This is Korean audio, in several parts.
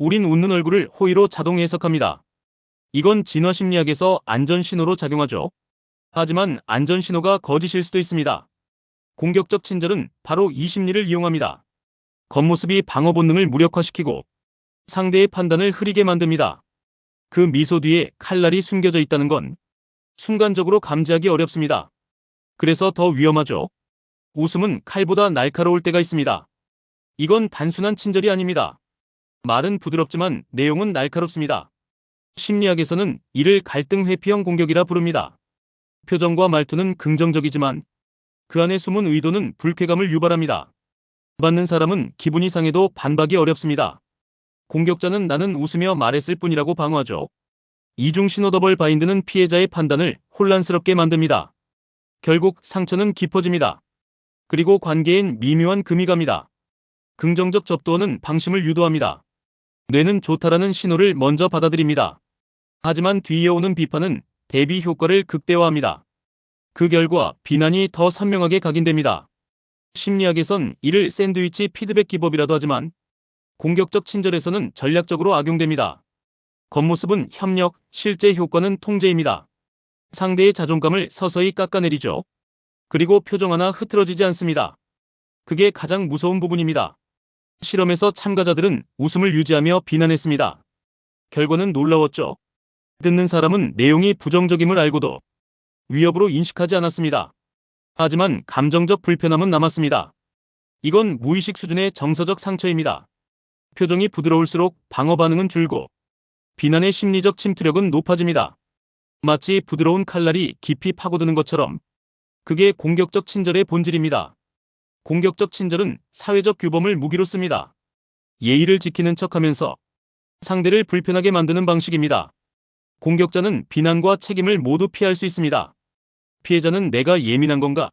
우린 웃는 얼굴을 호의로 자동 해석합니다. 이건 진화 심리학에서 안전 신호로 작용하죠. 하지만 안전 신호가 거짓일 수도 있습니다. 공격적 친절은 바로 이 심리를 이용합니다. 겉모습이 방어 본능을 무력화시키고 상대의 판단을 흐리게 만듭니다. 그 미소 뒤에 칼날이 숨겨져 있다는 건 순간적으로 감지하기 어렵습니다. 그래서 더 위험하죠. 웃음은 칼보다 날카로울 때가 있습니다. 이건 단순한 친절이 아닙니다. 말은 부드럽지만 내용은 날카롭습니다. 심리학에서는 이를 갈등 회피형 공격이라 부릅니다. 표정과 말투는 긍정적이지만 그 안에 숨은 의도는 불쾌감을 유발합니다. 받는 사람은 기분이 상해도 반박이 어렵습니다. 공격자는 나는 웃으며 말했을 뿐이라고 방어하죠. 이중 신호 더블 바인드는 피해자의 판단을 혼란스럽게 만듭니다. 결국 상처는 깊어집니다. 그리고 관계엔 미묘한 금이 갑니다. 긍정적 접도어는 방심을 유도합니다. 뇌는 좋다라는 신호를 먼저 받아들입니다. 하지만 뒤에 오는 비판은 대비 효과를 극대화합니다. 그 결과 비난이 더 선명하게 각인됩니다. 심리학에선 이를 샌드위치 피드백 기법이라도 하지만 공격적 친절에서는 전략적으로 악용됩니다. 겉모습은 협력, 실제 효과는 통제입니다. 상대의 자존감을 서서히 깎아내리죠. 그리고 표정 하나 흐트러지지 않습니다. 그게 가장 무서운 부분입니다. 실험에서 참가자들은 웃음을 유지하며 비난했습니다. 결과는 놀라웠죠. 듣는 사람은 내용이 부정적임을 알고도 위협으로 인식하지 않았습니다. 하지만 감정적 불편함은 남았습니다. 이건 무의식 수준의 정서적 상처입니다. 표정이 부드러울수록 방어 반응은 줄고 비난의 심리적 침투력은 높아집니다. 마치 부드러운 칼날이 깊이 파고드는 것처럼 그게 공격적 친절의 본질입니다. 공격적 친절은 사회적 규범을 무기로 씁니다. 예의를 지키는 척하면서 상대를 불편하게 만드는 방식입니다. 공격자는 비난과 책임을 모두 피할 수 있습니다. 피해자는 내가 예민한 건가?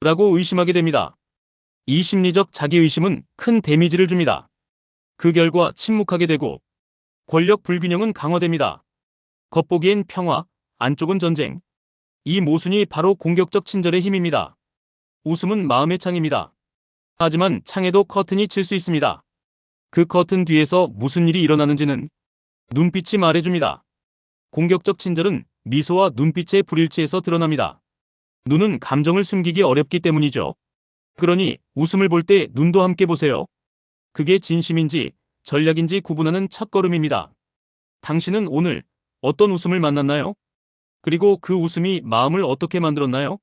라고 의심하게 됩니다. 이 심리적 자기의심은 큰 데미지를 줍니다. 그 결과 침묵하게 되고 권력 불균형은 강화됩니다. 겉보기엔 평화, 안쪽은 전쟁. 이 모순이 바로 공격적 친절의 힘입니다. 웃음은 마음의 창입니다. 하지만 창에도 커튼이 칠 수 있습니다. 그 커튼 뒤에서 무슨 일이 일어나는지는 눈빛이 말해줍니다. 공격적 친절은 미소와 눈빛의 불일치에서 드러납니다. 눈은 감정을 숨기기 어렵기 때문이죠. 그러니 웃음을 볼 때 눈도 함께 보세요. 그게 진심인지 전략인지 구분하는 첫걸음입니다. 당신은 오늘 어떤 웃음을 만났나요? 그리고 그 웃음이 마음을 어떻게 만들었나요?